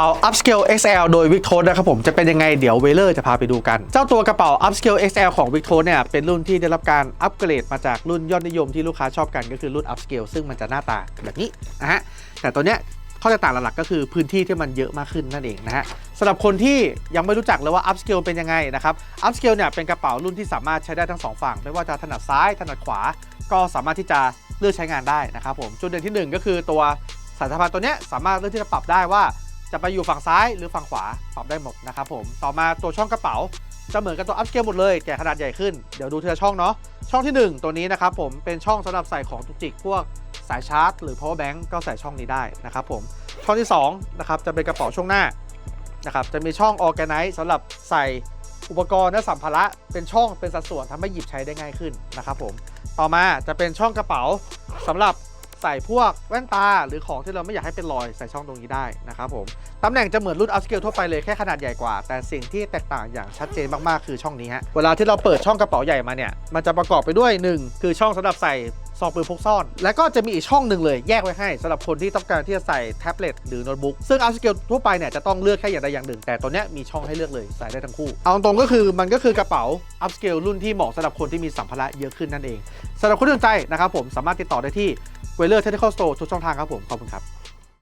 ป๋า Upscale XL โดย Victor นะครับผมจะเป็นยังไงเดี๋ยวเวเลอร์จะพาไปดูกัน เจ้าตัวกระเป๋า Upscale XL ของ Victor เนี่ยเป็นรุ่นที่ได้รับการอัปเกรดมาจากรุ่นยอดนิยมที่ลูกค้าชอบกันก็คือรุ่น Upscale ซึ่งมันจะหน้าตาแบบนี้นะฮะแต่ตัวเนี้ยข้อแตกต่างหลักๆก็คือพื้นที่ที่มันเยอะมากขึ้นนั่นเองนะฮะสำหรับคนที่ยังไม่รู้จักเลยว่า Upscale เป็นยังไงนะครับ Upscale เนี่ยเป็นกระเป๋ารุ่นที่สามารถใช้ได้ทั้งสองฝั่ง ไม่ว่าจะถนัดซ้าย ถนัดขวา ก็สามารถที่จะเลือกใช้งานได้นะครับผมจุดเด่นที่หนึ่งก็คือตัวสายสะพานตัวเนี้ยสามารถเลือกที่จะปรับได้ว่า จะไปอยู่ฝั่งซ้ายหรือฝั่งขวาปรับได้หมดนะครับผมต่อมาตัวช่องกระเป๋าจะเหมือนกับตัวอัพเกลหมดเลยแต่ขนาดใหญ่ขึ้นเดี๋ยวดูทีละช่องเนาะช่องที่ 1 ตัวนี้นะครับผมเป็นช่องสำหรับใส่ของจุกจิกพวกสายชาร์จ หรือ power bank ก็ใส่ช่องนี้ได้นะครับผมช่องที่2นะครับจะเป็นกระเป๋าช่วงหน้านะครับจะมีช่อง organize สำหรับใส่อุปกรณ์และสัมภาระเป็นช่องเป็นสัดส่วนทำให้หยิบใช้ได้ง่ายขึ้นนะครับผมต่อมาจะเป็นช่องกระเป๋าสำหรับ ใส่พวกแว่นตาหรือของที่เราไม่อยากให้เป็นรอยใส่ช่องตรงนี้ได้นะครับผมตำแหน่งจะเหมือนรุ่นอัพสเกลทั่วไปเลยแค่ขนาดใหญ่กว่า แต่สิ่งที่แตกต่างอย่างชัดเจนมากๆคือช่องนี้ฮะเวลาที่เราเปิดช่องกระเป๋าใหญ่มาเนี่ยมันจะประกอบไปด้วย 1 คือช่องสำหรับใส่ ซองปืนพกซ่อน แล้วก็จะมีอีกช่องหนึ่งเลยแยกไว้ให้สำหรับคนที่ต้องการที่จะใส่แท็บเล็ตหรือโน้ตบุ๊กซึ่งอัพสเกลทั่วไปเนี่ยจะต้องเลือกแค่อย่างใดอย่างหนึ่ง แต่ตัวเนี้ยมีช่องให้เลือกเลยใส่ได้ทั้งคู่ เอาตรงก็คือมันก็คือกระเป๋าอัพสเกลรุ่นที่เหมาะสำหรับคนที่มีสัมภาระเยอะขึ้นนั่นเองสำหรับคนที่สนใจนะครับผมสามารถติดต่อได้ที่เวเลอร์เทคนิคอลสโตร์ทุกช่องทางครับผมขอบคุณครับ